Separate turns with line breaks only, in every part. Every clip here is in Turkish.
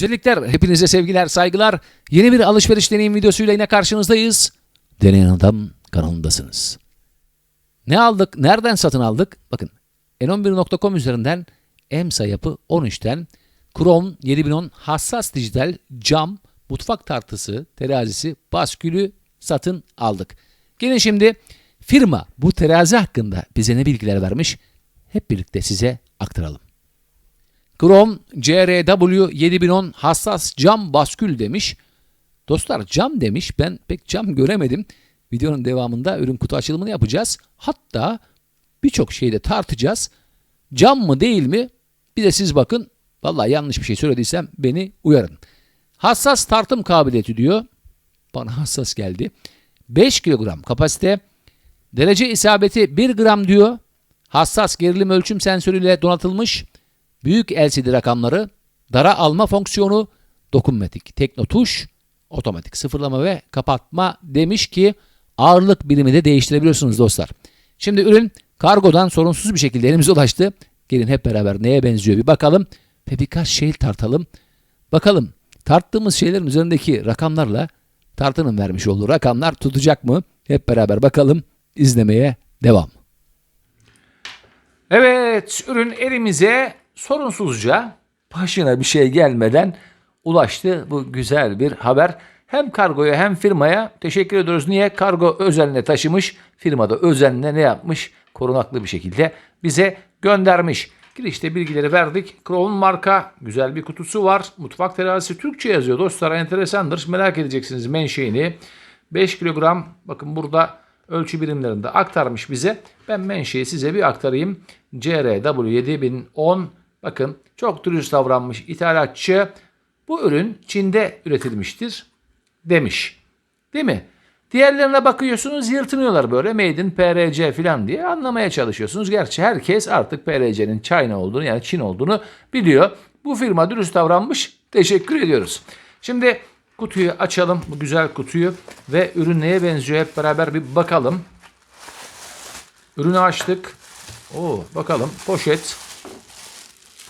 Güzellikler, hepinize sevgiler, saygılar. Yeni bir alışveriş deneyim videosuyla yine karşınızdayız. Deneyen Adam kanalındasınız. Ne aldık, nereden satın aldık? Bakın, n11.com üzerinden EMSA yapı 13'ten Krom 7010 hassas dijital cam mutfak tartısı, terazisi, baskülü satın aldık. Gelin şimdi firma bu terazi hakkında bize ne bilgiler vermiş hep birlikte size aktaralım. Krom CRW 7010 hassas cam baskül demiş. Dostlar cam demiş. Ben pek cam göremedim. Videonun devamında ürün kutu açılımını yapacağız. Hatta birçok şeyi de tartacağız. Cam mı değil mi? Bir de siz bakın. Vallahi yanlış bir şey söylediysem beni uyarın. Hassas tartım kabiliyeti diyor. Bana hassas geldi. 5 kilogram kapasite. Derece isabeti 1 gram diyor. Hassas gerilim ölçüm sensörüyle donatılmış. Büyük LCD rakamları, dara alma fonksiyonu, dokunmatik, tekno tuş, otomatik sıfırlama ve kapatma demiş ki ağırlık birimi de değiştirebiliyorsunuz dostlar. Şimdi ürün kargodan sorunsuz bir şekilde elimize ulaştı. Gelin hep beraber neye benziyor bir bakalım ve birkaç şey tartalım. Bakalım tarttığımız şeylerin üzerindeki rakamlarla tartının vermiş olduğu rakamlar tutacak mı? Hep beraber bakalım izlemeye devam. Evet, ürün elimize sorunsuzca başına bir şey gelmeden ulaştı. Bu güzel bir haber. Hem kargoya hem firmaya teşekkür ediyoruz. Niye? Kargo özenle taşımış, firmada özenle ne yapmış? Korunaklı bir şekilde bize göndermiş. Girişte bilgileri verdik. Crown marka güzel bir kutusu var. Mutfak terazisi Türkçe yazıyor dostlar. Enteresandır. Merak edeceksiniz menşeini. 5 kilogram bakın burada ölçü birimlerinde aktarmış bize. Ben menşeyi size bir aktarayım. CRW 7010 bakın çok dürüst davranmış ithalatçı. Bu ürün Çin'de üretilmiştir demiş. Değil mi? Diğerlerine bakıyorsunuz yırtınıyorlar böyle made in PRC falan diye anlamaya çalışıyorsunuz. Gerçi herkes artık PRC'nin China olduğunu yani Çin olduğunu biliyor. Bu firma dürüst davranmış. Teşekkür ediyoruz. Şimdi kutuyu açalım bu güzel kutuyu ve ürün neye benziyor hep beraber bir bakalım. Ürünü açtık. Oo, bakalım poşet.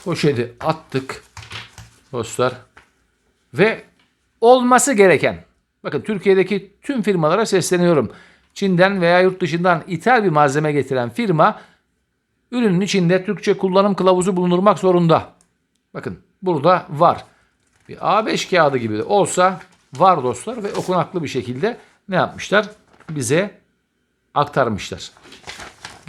Poşeti attık dostlar. Ve olması gereken. Bakın Türkiye'deki tüm firmalara sesleniyorum. Çin'den veya yurt dışından ithal bir malzeme getiren firma ürünün içinde Türkçe kullanım kılavuzu bulundurmak zorunda. Bakın burada var. Bir A5 kağıdı gibi de olsa var dostlar ve okunaklı bir şekilde ne yapmışlar? Bize aktarmışlar.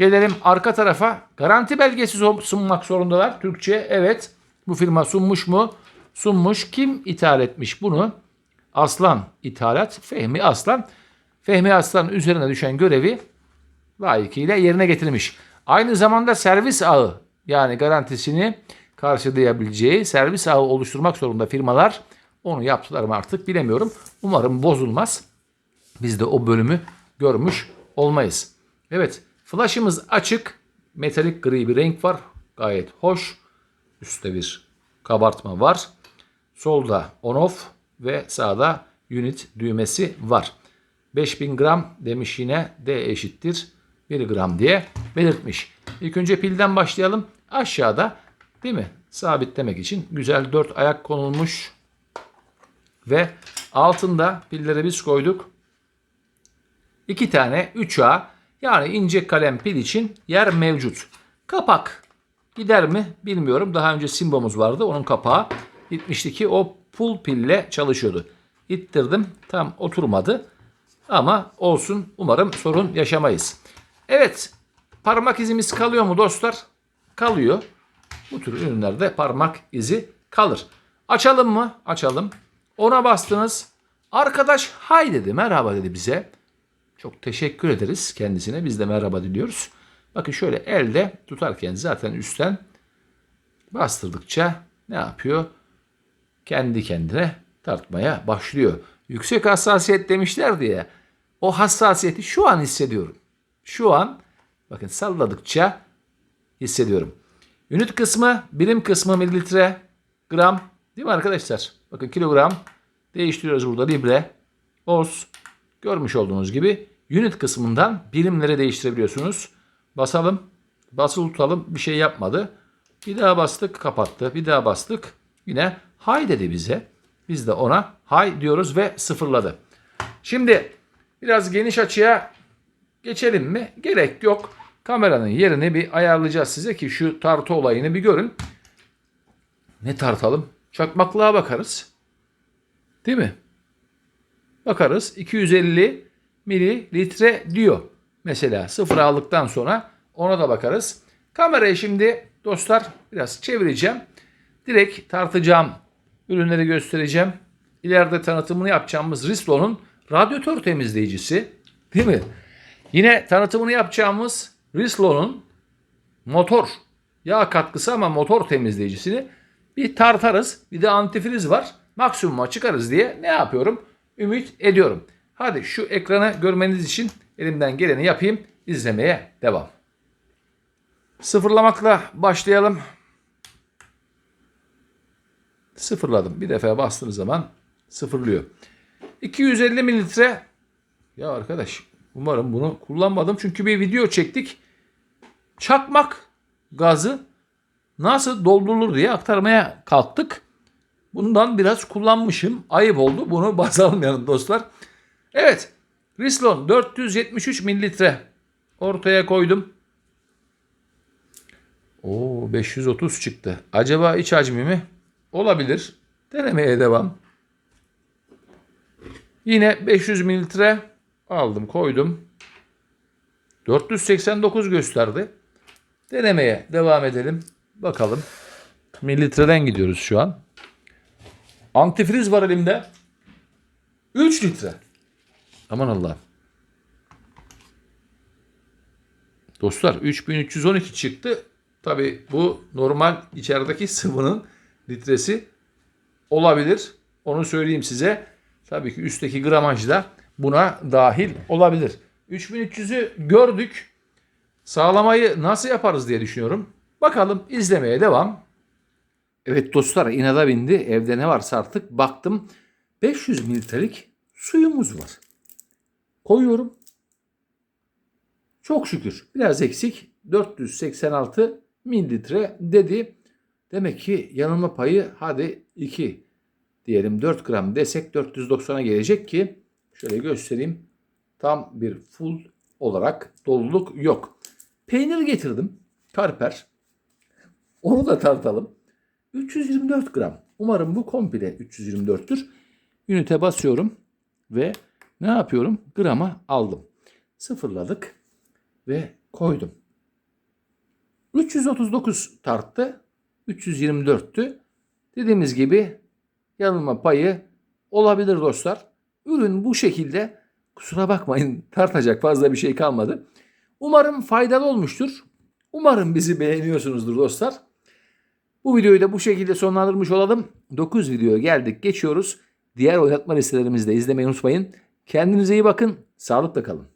Gelelim arka tarafa. Garanti belgesi sunmak zorundalar. Türkçe evet. Bu firma sunmuş mu? Sunmuş. Kim ithal etmiş bunu? Aslan ithalat. Fehmi Aslan. Fehmi Aslan üzerine düşen görevi layıkıyla yerine getirmiş. Aynı zamanda servis ağı yani garantisini karşılayabileceği servis ağı oluşturmak zorunda firmalar. Onu yaptılar mı artık bilemiyorum. Umarım bozulmaz. Biz de o bölümü görmüş olmayız. Evet Flash'ımız açık. Metalik gri bir renk var. Gayet hoş. Üstte bir kabartma var. Solda on off ve sağda unit düğmesi var. 5000 gram demiş yine D eşittir 1 gram diye belirtmiş. İlk önce pilden başlayalım. Aşağıda değil mi? Sabitlemek için güzel 4 ayak konulmuş. Ve altında pilleri biz koyduk. 2 tane 3A yani ince kalem pil için yer mevcut. Kapak gider mi bilmiyorum. Daha önce Simba'mız vardı. Onun kapağı gitmişti ki o pul pille çalışıyordu. İttirdim tam oturmadı. Ama olsun umarım sorun yaşamayız. Evet parmak izimiz kalıyor mu dostlar? Kalıyor. Bu tür ürünlerde parmak izi kalır. Açalım mı? Açalım. Ona bastınız. Arkadaş hay dedi merhaba dedi bize. Çok teşekkür ederiz kendisine. Biz de merhaba diliyoruz. Bakın şöyle elde tutarken zaten üstten bastırdıkça ne yapıyor? Kendi kendine tartmaya başlıyor. Yüksek hassasiyet demişler diye. O hassasiyeti şu an hissediyorum. Şu an bakın salladıkça hissediyorum. Ünit kısmı, birim kısmı mililitre, gram. Değil mi arkadaşlar? Bakın kilogram değiştiriyoruz burada libre, oz. Görmüş olduğunuz gibi unit kısmından birimlere değiştirebiliyorsunuz. Basalım. Basılı tutalım. Bir şey yapmadı. Bir daha bastık kapattı. Bir daha bastık. Yine hay dedi bize. Biz de ona hay diyoruz ve sıfırladı. Şimdi biraz geniş açıya geçelim mi? Gerek yok. Kameranın yerini bir ayarlayacağız size ki şu tartı olayını bir görün. Ne tartalım? Çakmaklığa bakarız. Değil mi? Bakarız 250 mililitre diyor. Mesela sıfır aldıktan sonra ona da bakarız. Kamerayı şimdi dostlar biraz çevireceğim. Direkt tartacağım ürünleri göstereceğim. İleride tanıtımını yapacağımız Rislo'nun radyatör temizleyicisi. Değil mi? Yine tanıtımını yapacağımız Rislo'nun motor yağ katkısı ama motor temizleyicisini bir tartarız. Bir de antifriz var. Maksimuma çıkarız diye ne yapıyorum? Ümit ediyorum. Hadi şu ekranı görmeniz için elimden geleni yapayım. İzlemeye devam. Sıfırlamakla başlayalım. Sıfırladım. Bir defa bastığınız zaman sıfırlıyor. 250 mililitre. Ya arkadaş umarım bunu kullanmadım. Çünkü bir video çektik. Çakmak gazı nasıl doldurulur diye aktarmaya kalktık. Bundan biraz kullanmışım. Ayıp oldu. Bunu baz almayalım dostlar. Evet. Rislon 473 mililitre ortaya koydum. Oo 530 çıktı. Acaba iç hacmi mi? Olabilir. Denemeye devam. Yine 500 mililitre aldım koydum. 489 gösterdi. Denemeye devam edelim. Bakalım. Mililitreden gidiyoruz şu an. Antifriz var elimde. 3 litre. Aman Allah'ım. Dostlar 3312 çıktı. Tabi bu normal içerideki sıvının litresi olabilir. Onu söyleyeyim size. Tabii ki üstteki gramaj da buna dahil olabilir. 3300'ü gördük. Sağlamayı nasıl yaparız diye düşünüyorum. Bakalım izlemeye devam. Evet dostlar inada bindi. Evde ne varsa artık baktım. 500 mililitrelik suyumuz var. Koyuyorum. Çok şükür biraz eksik. 486 mililitre dedi. Demek ki yanılma payı hadi 2 diyelim 4 gram desek 490'a gelecek ki şöyle göstereyim. Tam bir full olarak doluluk yok. Peynir getirdim. Karper. Onu da tartalım. 324 gram. Umarım bu komple 324'tür. Ünite basıyorum ve ne yapıyorum? Grama aldım. Sıfırladık ve koydum. 339 tarttı. 324'tü. Dediğimiz gibi yanılma payı olabilir dostlar. Ürün bu şekilde. Kusura bakmayın tartacak fazla bir şey kalmadı. Umarım faydalı olmuştur. Umarım bizi beğeniyorsunuzdur dostlar. Bu videoyu da bu şekilde sonlandırmış olalım. 9 videoya geldik geçiyoruz. Diğer oynatma listelerimizi de izlemeyi unutmayın. Kendinize iyi bakın. Sağlıkla kalın.